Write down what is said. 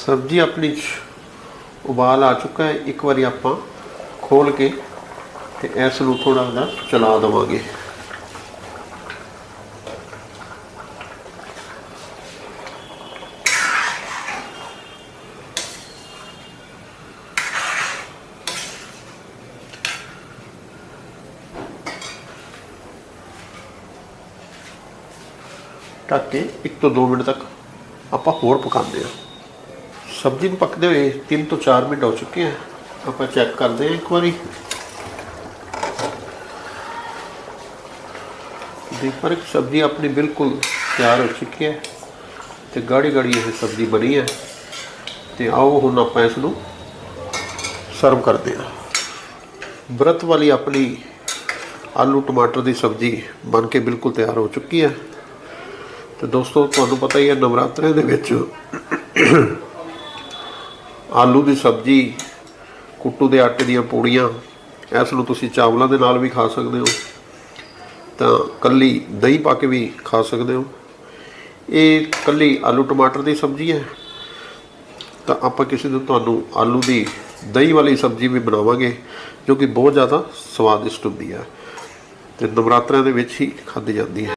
ਸਬਜ਼ੀ ਆਪਣੀ ਉਬਾਲ ਆ ਚੁੱਕਾ ਹੈ। ਇੱਕ ਵਾਰੀ ਆਪਾਂ ਖੋਲ ਕੇ ਤੇ ਇਸ ਨੂੰ ਥੋੜਾ ਜਿਹਾ ਚਲਾ ਦੇਵਾਂਗੇ। ਢੱਕ ਕੇ 1 ਤੋਂ 2 ਮਿੰਟ ਤੱਕ ਆਪਾਂ ਹੋਰ ਪਕਾਉਂਦੇ ਹਾਂ। ਸਬਜ਼ੀ ਨੂੰ ਪੱਕਦੇ ਹੋਏ 3 ਤੋਂ 4 ਮਿੰਟ ਹੋ ਚੁੱਕੇ ਆ। ਆਪਾਂ ਚੈੱਕ ਕਰਦੇ ਹਾਂ ਇੱਕ ਵਾਰੀ। ਦੇਖ ਪਰ ਸਬਜ਼ੀ ਆਪਣੀ ਬਿਲਕੁਲ ਤਿਆਰ ਹੋ ਚੁੱਕੀ ਹੈ ਤੇ ਗਾੜੀ ਗਾੜੀ ਇਹ ਸਬਜ਼ੀ ਬਣੀ ਹੈ। ਤੇ ਆਓ ਹੁਣ ਆਪਾਂ ਇਸ ਨੂੰ ਸਰਵ ਕਰਦੇ ਹਾਂ। ਬਰਤ ਵਾਲੀ ਆਪਣੀ ਆਲੂ ਟਮਾਟਰ ਦੀ ਸਬਜ਼ੀ ਬਣ ਕੇ ਬਿਲਕੁਲ ਤਿਆਰ ਹੋ ਚੁੱਕੀ ਹੈ। ਤੇ ਦੋਸਤੋ, ਤੁਹਾਨੂੰ ਪਤਾ ਹੀ ਹੈ ਨਵਰਾਤਰੇ ਦੇ ਵਿੱਚ ਆਲੂ ਦੀ ਸਬਜ਼ੀ, ਕੁੱਟੂ ਦੇ ਆਟੇ ਦੀਆਂ ਪੂੜੀਆਂ, ਇਸ ਨੂੰ ਤੁਸੀਂ ਚਾਵਲਾਂ ਦੇ ਨਾਲ ਵੀ ਖਾ ਸਕਦੇ ਹੋ। ਤਾਂ ਕੱਲੀ ਦਹੀਂ ਪਾ ਕੇ ਵੀ ਖਾ ਸਕਦੇ ਹੋ। ਇਹ ਕੱਲੀ ਆਲੂ ਟਮਾਟਰ ਦੀ ਸਬਜ਼ੀ ਹੈ। ਤਾਂ ਆਪਾਂ ਕਿਸੇ ਦਿਨ ਤੁਹਾਨੂੰ ਆਲੂ ਦੀ ਦਹੀਂ ਵਾਲੀ ਸਬਜ਼ੀ ਵੀ ਬਣਾਵਾਂਗੇ, ਜੋ ਕਿ ਬਹੁਤ ਜ਼ਿਆਦਾ ਸਵਾਦਿਸ਼ਟ ਹੁੰਦੀ ਹੈ ਤੇ ਨਵਰਾਤਰਿਆਂ ਦੇ ਵਿੱਚ ਹੀ ਖਾਧੀ ਜਾਂਦੀ ਹੈ।